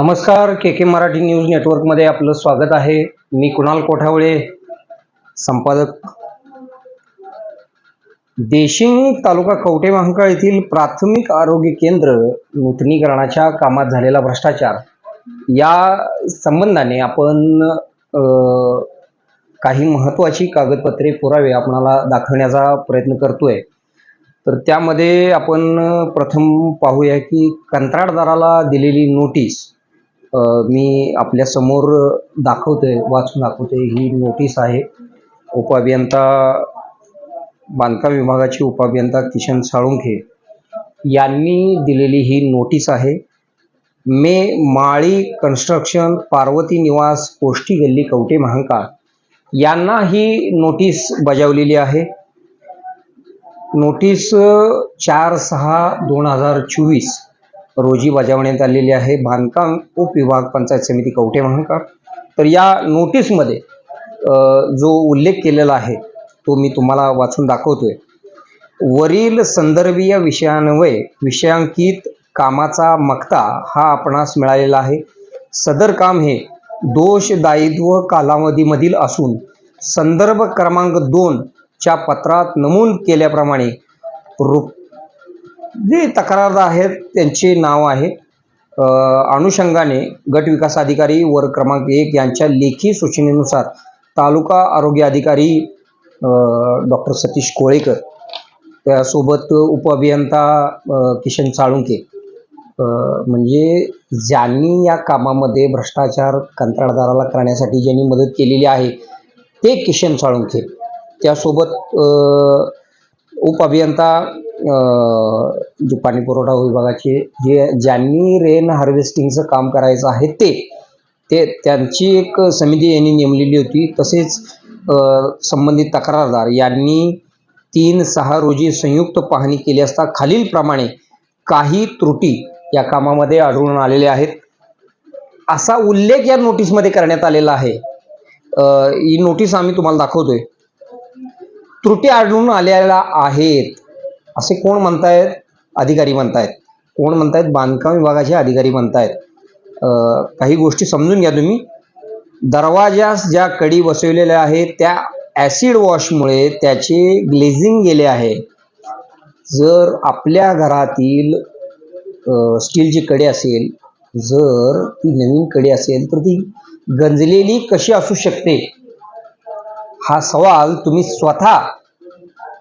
नमस्कार के K Marathi news नेटवर्कमध्ये आपलं स्वागत आहे. मी कुणाल कोठावळे संपादक. देशिंग तालुका कवठे महांकाळ येथील प्राथमिक आरोग्य केंद्र नूतनीकरणाच्या कामात झालेला भ्रष्टाचार. या संबंधाने आपण काही महत्त्वाची कागदपत्रे पुरावे आपणाला दाखवण्याचा प्रयत्न करतोय. तर त्यामध्ये आपण प्रथम पाहूया की कंत्राटदाराला दिलेली नोटीस मी आपल्यासमोर दाखवतोय वाचून दाखवतोय. ही नोटीस आहे. उपअभियंता बांधकाम विभागाचे उपअभियंता किशन साळुंखे यांनी दिलेली ही नोटीस आहे. मे माळी कन्स्ट्रक्शन पार्वती निवास कोष्टी गल्ली कवटे महांकाळ यांना ही नोटीस बजावलेली आहे. नोटीस चार सहा दोन हजार चोवीस रोजी बजावण्यात आलेली आहे. बांधकाम उपविभाग पंचायत समिती कवठे महांकाळ तर या नोटीसमध्ये जो उल्लेख केलेला आहे तो मी तुम्हाला वाचून दाखवतोय. वरील संदर्भीय विषयान्वये विषयांकित कामाचा मक्ता हा आपणास मिळालेला आहे. सदर काम हे दोष दायित्व कालावधीमधील असून संदर्भ क्रमांक दोन च्या पत्रात नमूद केल्याप्रमाणे रुप जे तक्रारदार आहेत त्यांचे नाव आहे. अनुषंगाने गट विकास अधिकारी वर्ग क्रमांक एक यांच्या लेखी सूचनेनुसार तालुका आरोग्य अधिकारी डॉक्टर सतीश कोळेकर त्यासोबत उपअभियंता किशन साळुंके म्हणजे ज्यांनी या कामामध्ये भ्रष्टाचार कंत्राटदाराला करण्यासाठी ज्यांनी मदत केलेली आहे ते किशन साळुंखे त्यासोबत उपअभियंता जे पाणी पुरवठा विभागाचे जे ज्यांनी रेन हार्वेस्टिंगचं काम करायचं आहे ते ते त्यांची एक समिती यांनी नेमलेली होती. तसेच संबंधित तक्रारदार यांनी तीन सहा रोजी संयुक्त पाहणी केली असता खालीलप्रमाणे काही त्रुटी या कामामध्ये आढळून आलेल्या आहेत. असा उल्लेख या नोटीसमध्ये करण्यात आलेला आहे. ही नोटीस आम्ही तुम्हाला दाखवतोय. त्रुटी आढळून आलेल्या आहेत. असे कोण म्हणतायत? अधिकारी म्हणतायत. कोण म्हणतायत? बांधकाम विभागाचे अधिकारी म्हणतायत. काही गोष्टी समजून घ्या तुम्ही. दरवाजास ज्या कडी बसवलेल्या आहेत त्या ॲसिड वॉशमुळे त्याचे ग्लेझिंग गेले आहे. जर आपल्या घरातील स्टीलची कडी असेल जर ती नवीन कडी असेल तर ती गंजलेली कशी असू शकते? हा सवाल तुम्ही स्वतः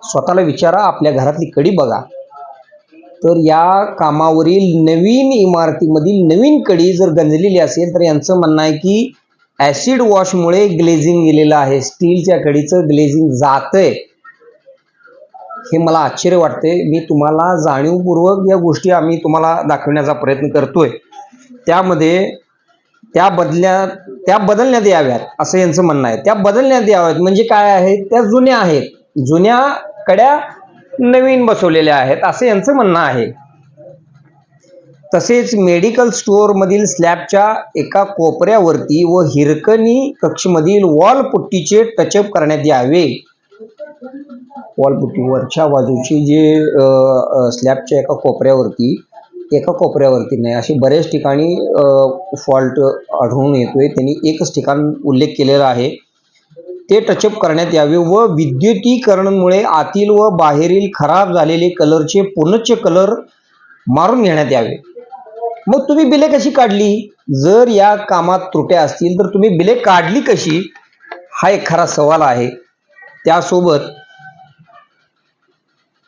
स्वतःला विचारा आपल्या घरातली कडी बघा. तर या कामावरील नवीन इमारतीमधील नवीन कडी जर गंजलेली असेल तर यांचं म्हणणं आहे की ॲसिड वॉशमुळे ग्लेझिंग गेलेलं आहे. स्टीलच्या कडीचं ग्लेझिंग जातंय. हे मला आश्चर्य वाटते मी तुम्हाला जाणीवपूर्वक या गोष्टी आम्ही तुम्हाला दाखवण्याचा प्रयत्न करतोय. त्यामध्ये त्या बदल्या त्या बदलण्यात याव्यात असं यांचं म्हणणं आहे. त्या बदलण्यात याव्यात म्हणजे काय आहे? त्या जुन्या आहेत. जुन्या कड्या नवीन बसवलेल्या आहेत असं यांचं म्हणणं आहे. तसेच मेडिकल स्टोअरमधील स्लॅबच्या एका कोपऱ्यावरती व हिरकणी कक्षमधील वॉल पुट्टीचे टचअप करण्यात यावे. वॉल पुट्टी वरच्या बाजूची जे स्लॅबच्या एका कोपऱ्यावरती एका कोपऱ्यावरती नाही असे बऱ्याच ठिकाणी फॉल्ट आढळून येतोय. त्यांनी एकच ठिकाण उल्लेख केलेला आहे. ते टचअप करण्यात यावे व विद्युतीकरणमुळे आतील व बाहेरील खराब झालेले कलरचे पुनच्च कलर मारून घेण्यात यावे. मग तुम्ही बिले कशी काढली? जर या कामात त्रुट्या असतील तर तुम्ही बिले काढली कशी? हा एक खरा सवाल आहे. त्यासोबत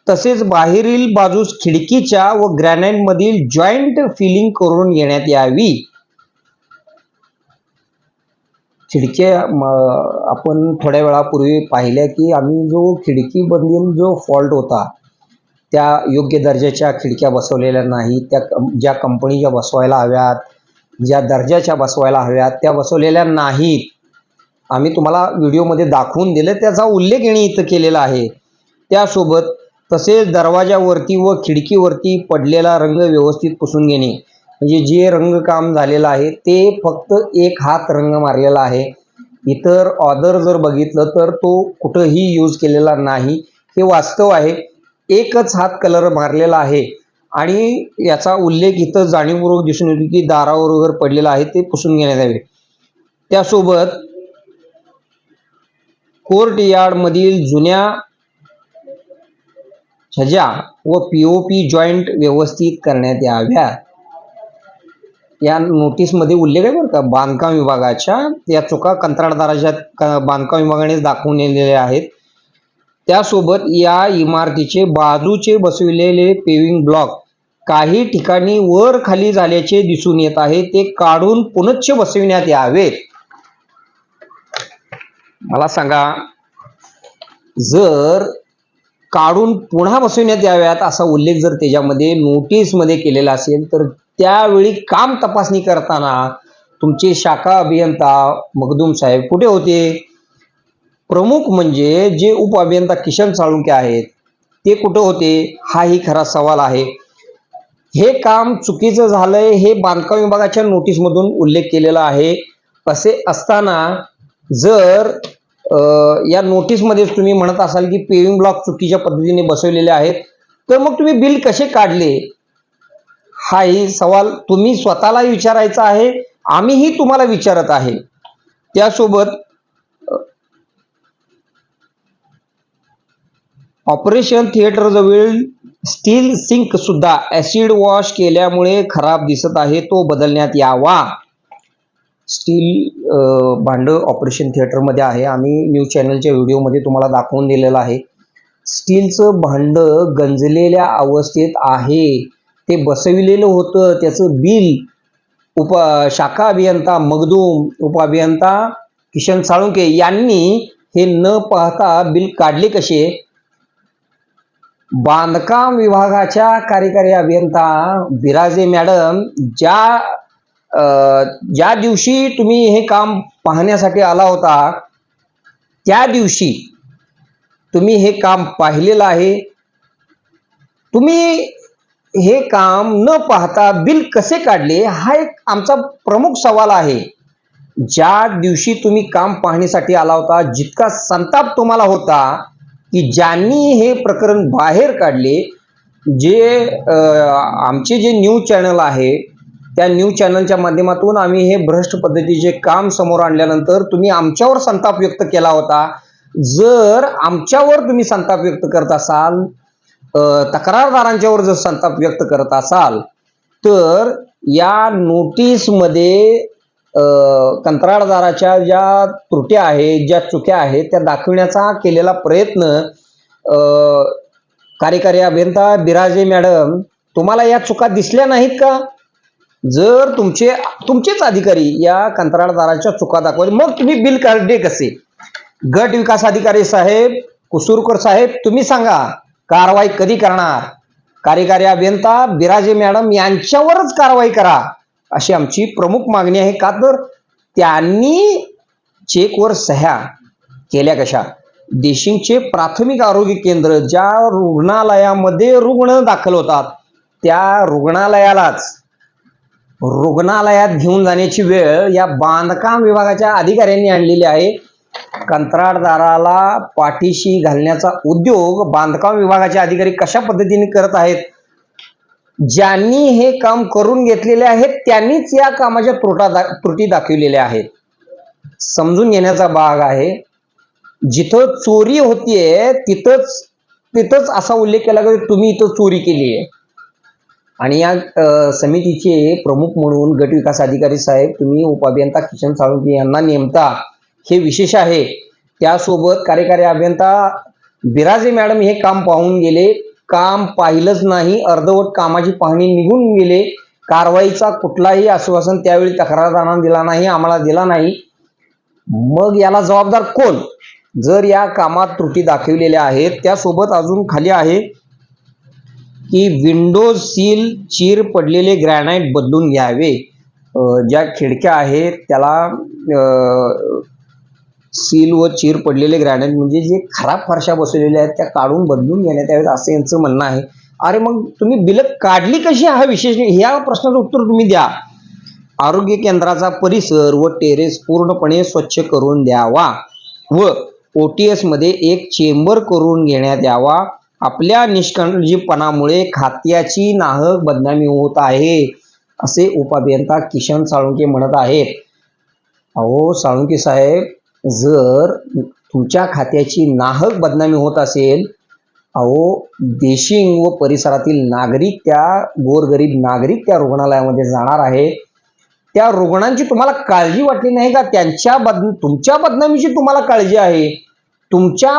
तसेच बाहेरील बाजूस खिडकीच्या व ग्रॅनाईटमधील जॉईंट फिलिंग करून घेण्यात यावी. खिडक्या आपण थोड्या वेळापूर्वी पाहिल्या की आम्ही जो खिडकीमधील जो फॉल्ट होता त्या योग्य दर्जाच्या खिडक्या बसवलेल्या नाही. त्या कं- ज्या कंपनीच्या बसवायला हव्यात ज्या दर्जाच्या बसवायला हव्यात त्या बसवलेल्या नाहीत. आम्ही तुम्हाला व्हिडिओमध्ये दाखवून दिलं त्याचा उल्लेख येणे इथं केलेला आहे. त्यासोबत तसेच दरवाजावरती व खिडकीवरती पडलेला रंग व्यवस्थित पुसून घेणे. म्हणजे जे रंगकाम झालेलं आहे ते फक्त एक हात रंग मारलेला आहे. इतर ऑदर जर बघितलं तर तो कुठंही यूज केलेला नाही. हे वास्तव आहे. एकच हात कलर मारलेला आहे. आणि याचा उल्लेख इथं जाणीवपूर्वक दिसून येतो की दारावर वगैरे पडलेला आहे ते पुसून घेण्यात यावे त्यासोबत कोर्ट यार्डमधील जुन्या छज्या व पीओपी जॉईंट व्यवस्थित करण्यात याव्या या नोटीसमध्ये उल्लेख आहे बरं का? बांधकाम विभागाच्या या चुका कंत्राटदाराच्या बांधकाम विभागाने दाखवून दिलेल्या आहेत. त्यासोबत या इमारतीचे बाजूचे बसविलेले पेविंग ब्लॉक काही ठिकाणी वर खाली झाल्याचे दिसून येत आहे. ते काढून पुनच्च बसविण्यात यावेत. मला सांगा जर काढून पुन्हा बसविण्यात याव्यात असा उल्लेख जर त्याच्यामध्ये नोटीसमध्ये केलेला असेल तर त्यावेळी काम तपासणी करताना तुमचे शाखा अभियंता मखदूम साहेब कुठे होते? प्रमुख म्हणजे जे उप अभियंता किशन साळुंके आहेत ते कुठं होते? हाही खरा सवाल आहे. हे काम चुकीचं झालंय हे बांधकाम विभागाच्या नोटीसमधून उल्लेख केलेला आहे. असे असताना जर या नोटीसमध्येच तुम्ही म्हणत असाल की पेविंग ब्लॉक चुकीच्या पद्धतीने बसवलेले आहेत तर मग तुम्ही बिल कसे काढले? हाही सवाल तुम्ही स्वतःला विचारायचा आहे आम्हीही तुम्हाला विचारत आहे. त्यासोबत ऑपरेशन थिएटरजवळ स्टील सिंक सुद्धा ऍसिड वॉश केल्यामुळे खराब दिसत आहे तो बदलण्यात यावा. स्टील भांड भांडं ऑपरेशन थिएटरमध्ये आहे. आम्ही न्यूज चॅनलच्या व्हिडिओमध्ये तुम्हाला दाखवून दिलेलं आहे. स्टीलचं भांडं गंजलेल्या अवस्थेत आहे. ते बसविलेलं होतं. त्याचं बिल उप शाखा अभियंता मगदूम उप अभियंता किशन साळुंके यांनी हे न पाहता बिल काढले कसे? बांधकाम विभागाच्या कार्यकारी अभियंता बिराजे मॅडम ज्या ज्या दिवशी तुम्ही हे काम पाहण्यासाठी आला होता त्या दिवशी तुम्ही हे काम पाहिलेलं आहे. तुम्ही हे काम न पाहता बिल कसे काढले हा एक आमचा प्रमुख सवाल आहे. ज्या दिवशी तुम्ही काम पाहण्यासाठी आला होता जितका संताप तुम्हाला होता की ज्यांनी हे प्रकरण बाहेर काढले जे आमचे जे न्यूज चॅनल आहे त्या न्यूज चॅनलच्या माध्यमातून आम्ही हे भ्रष्ट पद्धतीचे काम समोर आणल्यानंतर तुम्ही आमच्यावर संताप व्यक्त केला होता. जर आमच्यावर तुम्ही संताप व्यक्त करत असाल तक्रारदारांच्यावर जर संताप व्यक्त करत असाल तर या नोटीसमध्ये कंत्राटदाराच्या ज्या त्रुट्या आहेत ज्या चुक्या आहेत त्या दाखविण्याचा केलेला प्रयत्न कार्यकारी अभियंता बिराजे मॅडम तुम्हाला या चुका दिसल्या नाहीत का? जर तुमचे तुमचेच अधिकारी या कंत्राटदाराच्या चुका दाखवले मग तुम्ही बिल काढले कसे? गट विकास अधिकारी साहेब कुसूरकर साहेब तुम्ही सांगा. कारवाई कधी करणार? कार्यकारी अभियंता बिराजे मॅडम यांच्यावरच कारवाई करा अशी आमची प्रमुख मागणी आहे. का तर त्यांनी चेकवर सह्या केल्या कशा? देशिंगचे प्राथमिक आरोग्य केंद्र ज्या रुग्णालयामध्ये रुग्ण दाखल होतात त्या रुग्णालयालाच रुग्णालयात घेऊन जाण्याची वेळ या बांधकाम विभागाच्या अधिकाऱ्यांनी आणलेली आहे. कंत्राटदाराला पाठीशी घालण्याचा उद्योग बांधकाम विभागाचे अधिकारी कशा पद्धतीने करत आहेत? ज्यांनी हे काम करून घेतलेले आहेत त्यांनीच या कामाच्या त्रुटा दा त्रुटी दाखविलेल्या आहेत. समजून घेण्याचा भाग आहे जिथं चोरी होतीये तिथंच तिथंच असा उल्लेख केला की तुम्ही इथं चोरी केली आहे आणि या समितीचे प्रमुख म्हणून गट विकास अधिकारी साहेब तुम्ही उपअभियंता किशन साळुंके यांना नेमता हे विशेष आहे. त्यासोबत कार्यकारी अभियंता बिराजे मॅडम हे काम पाहून गेले. काम पाहिलंच नाही. अर्धवट कामाची पाहणी निघून गेले. कारवाईचा कुठलाही आश्वासन त्यावेळी तक्रारदारांना दिला नाही आम्हाला दिला नाही. मग याला जबाबदार कोण? जर या कामात त्रुटी दाखविलेल्या आहेत त्यासोबत अजून खाली आहे की विंडोज सील चीर पडलेले ग्रॅनाईट बदलून घ्यावे. ज्या खिडक्या आहेत त्याला सील व चीर पडलेले ग्रॅनाइट म्हणजे जे खराब फरशा बसवलेल्या आहेत त्या काढून बदलून घेण्यात यावेत असं यांचं म्हणणं आहे. अरे मग तुम्ही बिलं काढली कशी हा विशेष? ह्या प्रश्नाचं उत्तर तुम्ही द्या. आरोग्य केंद्राचा परिसर व टेरेस पूर्णपणे स्वच्छ करून द्यावा व ओ टी एसमध्ये एक चेंबर करून घेण्यात यावा. आपल्या निष्काळजीपणामुळे खात्याची नाहक बदनामी होत आहे असे उपअभियंता किशन साळुंके म्हणत आहेत. अहो साळुंके साहेब जर तुमच्या खात्याची नाहक बदनामी होत असेल अहो देशिंग व परिसरातील नागरिक त्या गोरगरीब नागरिक त्या रुग्णालयामध्ये जाणार आहे. त्या रुग्णांची तुम्हाला काळजी वाटली नाही का? त्यांच्या बद तुमच्या बदनामीची तुम्हाला काळजी आहे. तुमच्या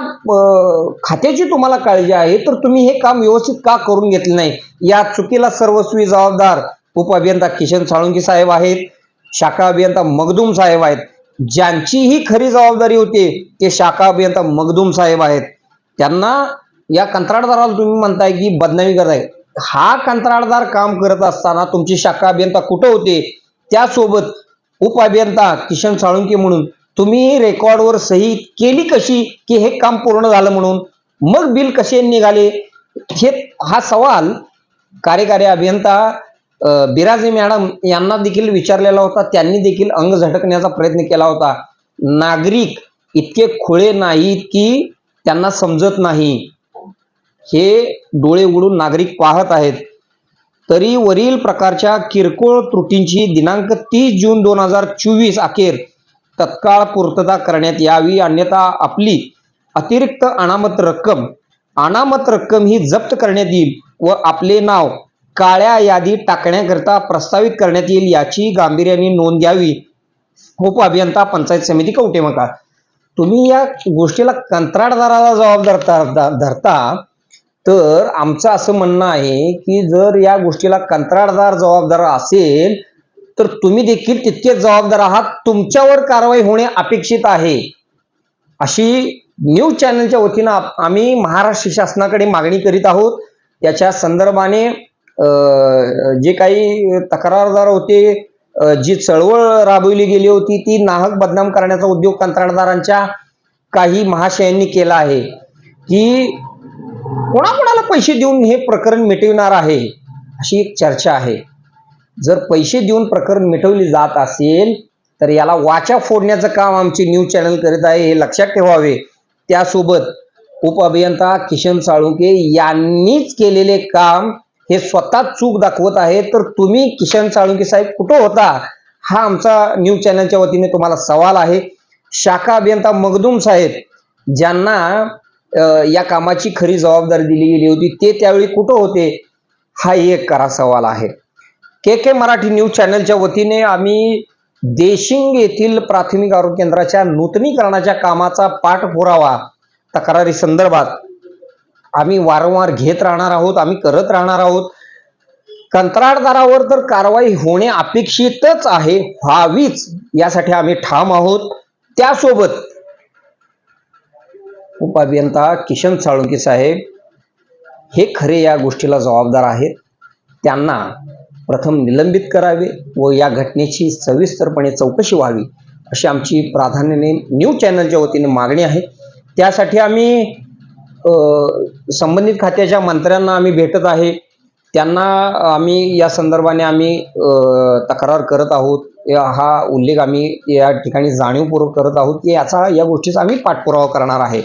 खात्याची तुम्हाला काळजी आहे तर तुम्ही हे काम व्यवस्थित का करून घेतले नाही? या चुकीला सर्वस्वी जबाबदार उपअभियंता किशन साळुंकी साहेब आहेत शाखा अभियंता मगदूम साहेब आहेत. ज्यांची ही खरी जबाबदारी होती ते शाखा अभियंता मगदूम साहेब आहेत. त्यांना या कंत्राटदाराला तुम्ही म्हणताय की बदनामी करताय. हा कंत्राटदार काम करत असताना तुमची शाखा अभियंता कुठं होते? त्यासोबत उप अभियंता किशन साळुंके म्हणून तुम्ही रेकॉर्डवर सही केली कशी? की हे काम पूर्ण झालं म्हणून? मग बिल कसे निघाले? हे हा सवाल कार्यकारी अभियंता बिराजे मॅडम यांना देखील विचारलेला होता त्यांनी देखील अंग झटकण्याचा प्रयत्न केला होता. नागरिक इतके खुळे नाहीत की त्यांना समजत नाही. हे डोळे उघडून नागरिक पाहत आहेत. तरी वरील प्रकारच्या किरकोळ त्रुटींची दिनांक तीस जून दोन हजार चोवीस अखेर तत्काळ पूर्तता करण्यात यावी अन्यथा आपली अतिरिक्त अनामत रक्कम अनामत रक्कम ही जप्त करण्यात येईल व आपले नाव काळ्या यादीत टाकण्याकरिता प्रस्तावित करण्यात येईल याची गांभीर्याने नोंद घ्यावी. उपअभियंता पंचायत समिती कवटेमका तुम्ही या गोष्टीला कंत्राटदाराला जबाबदार धरता- धरता तर आमचं असं म्हणणं आहे की जर या गोष्टीला कंत्राटदार जबाबदार असेल तर तुम्ही देखील तितकेच जबाबदार आहात. तुमच्यावर कारवाई होणे अपेक्षित आहे. अशी न्यूज चॅनलच्या वतीनं आम्ही महाराष्ट्र शासनाकडे मागणी करीत आहोत. त्याच्या संदर्भाने जे काही तक्रारदार होते जी चळवळ राबवली गेली होती ती नाहक बदनाम करण्याचा उद्योग कंत्राटदारांच्या काही महाशयांनी केला आहे. की कोणाकोणाला पैसे देऊन हे प्रकरण मिटविणार आहे अशी एक चर्चा आहे. जर पैसे देऊन प्रकरण मिटवले जात असेल तर याला वाचा फोडण्याचं काम आमचे न्यूज चॅनल करीत आहे हे लक्षात ठेवावे. त्यासोबत उपअभियंता किशन साळुंके यांनीच केलेले काम हे स्वतः चूक दाखवत आहे तर तुम्ही किशन साळुंके साहेब कुठं होता? हा आमचा न्यूज चॅनलच्या वतीने तुम्हाला सवाल आहे. शाखा अभियंता मगदूम साहेब ज्यांना या कामाची खरी जबाबदारी दिली गेली होती ते त्यावेळी कुठं होते? हा एक करा सवाल आहे. के के मराठी न्यूज चॅनलच्या वतीने आम्ही देशिंग येथील प्राथमिक आरोग्य केंद्राच्या नूतनीकरणाच्या कामाचा पाठपुरावा तक्रारी संदर्भात आम्ही वारंवार घेत राहणार आहोत आम्ही करत राहणार आहोत. कंत्राटदारावर तर कारवाई होणे अपेक्षितच आहे व्हावीच यासाठी आम्ही ठाम आहोत. त्यासोबत उपअभियंता किशन साळुंके साहेब हे खरे या गोष्टीला जबाबदार आहेत. त्यांना प्रथम निलंबित करावे व या घटनेची सविस्तरपणे चौकशी व्हावी अशी आमची प्राधान्याने न्यूज चॅनलच्या वतीने मागणी आहे. त्यासाठी आम्ही संबंधित खात्याच्या मंत्र्यांना आम्ही भेटत आहे त्यांना आम्ही या संदर्भाने आम्ही तक्रार करत आहोत. हा उल्लेख आम्ही या ठिकाणी जाणीवपूर्वक करत आहोत की याचा या गोष्टीचा आम्ही पाठपुरावा करणार आहे.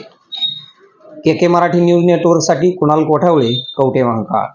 के के मराठी न्यूज नेटवर्कसाठी कुणाल कोठावळे कवटे महाकाळ